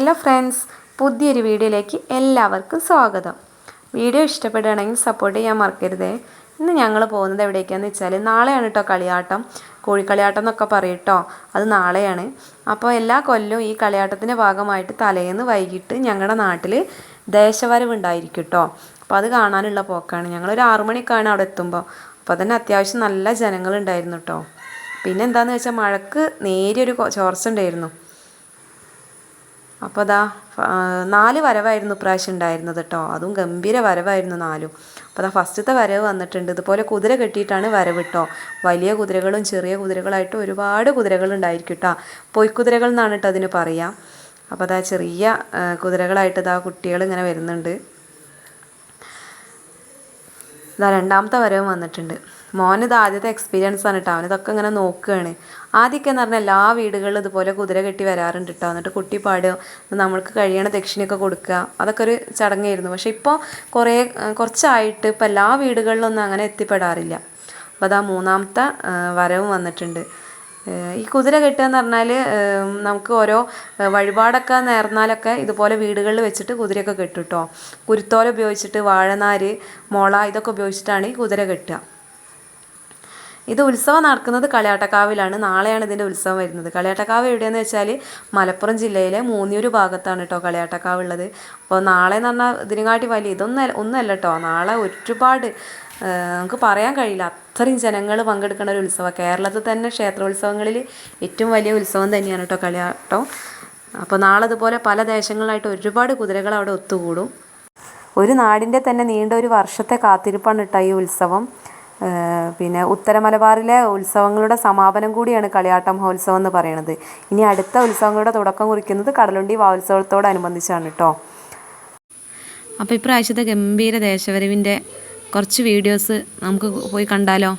Hello friends പുതിയൊരു വീഡിയോയിലേക്ക് എല്ലാവർക്കും സ്വാഗതം. വീഡിയോ ഇഷ്ടപ്പെടുകയാണെങ്കിൽ സപ്പോർട്ട് ചെയ്യാൻ മറക്കരുതേ. ഇന്ന് ഞങ്ങൾ പോകുന്നത് എവിടേക്കാന്ന് വെച്ചാൽ നാളെയാണ് കേട്ടോ കളിയാട്ടം. കോഴിക്കളിയാട്ടം എന്നൊക്കെ പറയും കേട്ടോ അത് നാളെയാണ്. അപ്പോൾ എല്ലാ കൊല്ലവും ഈ കളിയാട്ടത്തിന്റെ ഭാഗമായിട്ട് തലേന്ന് വൈകിട്ട് ഞങ്ങളുടെ നാട്ടിൽ ദേശവരവ് ഉണ്ടായിരിക്കും കേട്ടോ അപ്പോൾ അത് കാണാനുള്ള പോക്കാണ്. ഞങ്ങളൊരു ആറു മണിക്കാണ് അവിടെ എത്തുമ്പോൾ അപ്പോൾ തന്നെ അത്യാവശ്യം നല്ല ജനങ്ങളുണ്ടായിരുന്നു കേട്ടോ പിന്നെ എന്താണെന്ന് വെച്ചാൽ മഴക്ക് നേരിയൊരു ചോർച്ച ഉണ്ടായിരുന്നു അപ്പോൾ അതാ നാല് വരവായിരുന്നു ഇപ്രാവശ്യം ഉണ്ടായിരുന്നത് കേട്ടോ അതും ഗംഭീര വരവായിരുന്നു നാലും. അപ്പോൾ അതാ ഫസ്റ്റത്തെ വരവ് വന്നിട്ടുണ്ട്. ഇതുപോലെ കുതിര കെട്ടിയിട്ടാണ് വരവ് കേട്ടോ വലിയ കുതിരകളും ചെറിയ കുതിരകളായിട്ട് ഒരുപാട് കുതിരകളുണ്ടായിരിക്കും കേട്ടോ പൊയ്ക്കുതിരകൾ എന്നാണ് കേട്ടോ അതിന് പറയാം. അപ്പോൾ അതാ ചെറിയ കുതിരകളായിട്ട് ഇതാ കുട്ടികൾ ഇങ്ങനെ വരുന്നുണ്ട്. ഇതാ രണ്ടാമത്തെ വരവ് വന്നിട്ടുണ്ട്. മോനിത് ആദ്യത്തെ എക്സ്പീരിയൻസ് ആണ് കേട്ടോ അവനിതൊക്കെ ഇങ്ങനെ നോക്കുകയാണ് ആദ്യമൊക്കെ എന്ന് പറഞ്ഞാൽ എല്ലാ വീടുകളിലും ഇതുപോലെ കുതിര കെട്ടി വരാറുണ്ട് കേട്ടോ എന്നിട്ട് കുട്ടി പാടുക നമ്മൾക്ക് കഴിയണ ദക്ഷിണയൊക്കെ കൊടുക്കുക. അതൊക്കെ ഒരു ചടങ്ങായിരുന്നു. പക്ഷേ ഇപ്പോൾ കുറേ കുറച്ചായിട്ട് ഇപ്പോൾ എല്ലാ വീടുകളിലൊന്നും അങ്ങനെ എത്തിപ്പെടാറില്ല. അപ്പോൾ അതാ മൂന്നാമത്തെ വരവും വന്നിട്ടുണ്ട്. ഈ കുതിര കെട്ടുക എന്ന് പറഞ്ഞാൽ നമുക്ക് ഓരോ വഴിപാടൊക്കെ നേർന്നാലൊക്കെ ഇതുപോലെ വീടുകളിൽ വെച്ചിട്ട് കുതിരയൊക്കെ കെട്ടും കേട്ടോ കുരുത്തോല ഉപയോഗിച്ചിട്ട് വാഴനാര് മുള ഇതൊക്കെ ഉപയോഗിച്ചിട്ടാണ് ഈ കുതിര കെട്ടുക. ഇത് ഉത്സവം നടക്കുന്നത് കളിയാട്ടക്കാവിലാണ് നാളെയാണ് ഇതിന്റെ ഉത്സവം വരുന്നത്. കളിയാട്ടക്കാവ് എവിടെയെന്ന് വെച്ചാൽ മലപ്പുറം ജില്ലയിലെ മൂന്നിയൂർ ഭാഗത്താണ് കേട്ടോ കളിയാട്ടക്കാവ് ഉള്ളത് അപ്പോൾ നാളെ എന്ന് പറഞ്ഞാൽ ഇതിനെക്കാട്ടി വലിയ ഇതൊന്നും ഒന്നല്ല കേട്ടോ നാളെ ഒരുപാട് നമുക്ക് പറയാൻ കഴിയില്ല. അത്രയും ജനങ്ങൾ പങ്കെടുക്കുന്ന ഒരു ഉത്സവം. കേരളത്തിൽ തന്നെ ക്ഷേത്രോത്സവങ്ങളിൽ ഏറ്റവും വലിയ ഉത്സവം തന്നെയാണ് കേട്ടോ കളിയാട്ടം അപ്പോൾ നാളെ ഇതുപോലെ പല ദേശങ്ങളിലായിട്ട് ഒരുപാട് കുതിരകൾ അവിടെ ഒത്തുകൂടും. ഒരു നാടിന്റെ തന്നെ നീണ്ട ഒരു വർഷത്തെ കാത്തിരിപ്പാണ് കേട്ടോ ഈ ഉത്സവം. പിന്നെ ഉത്തര മലബാറിലെ ഉത്സവങ്ങളുടെ സമാപനം കൂടിയാണ് കളിയാട്ട മഹോത്സവം എന്ന് പറയുന്നത് ഇനി അടുത്ത ഉത്സവങ്ങളുടെ തുടക്കം കുറിക്കുന്നത് കടലുണ്ടി വാത്സവത്തോടനുബന്ധിച്ചാണ് കേട്ടോ അപ്പോൾ ഇപ്രാവശ്യത്തെ ഗംഭീര ദേശവരവിന്റെ കുറച്ച് വീഡിയോസ് നമുക്ക് പോയി കണ്ടാലോ?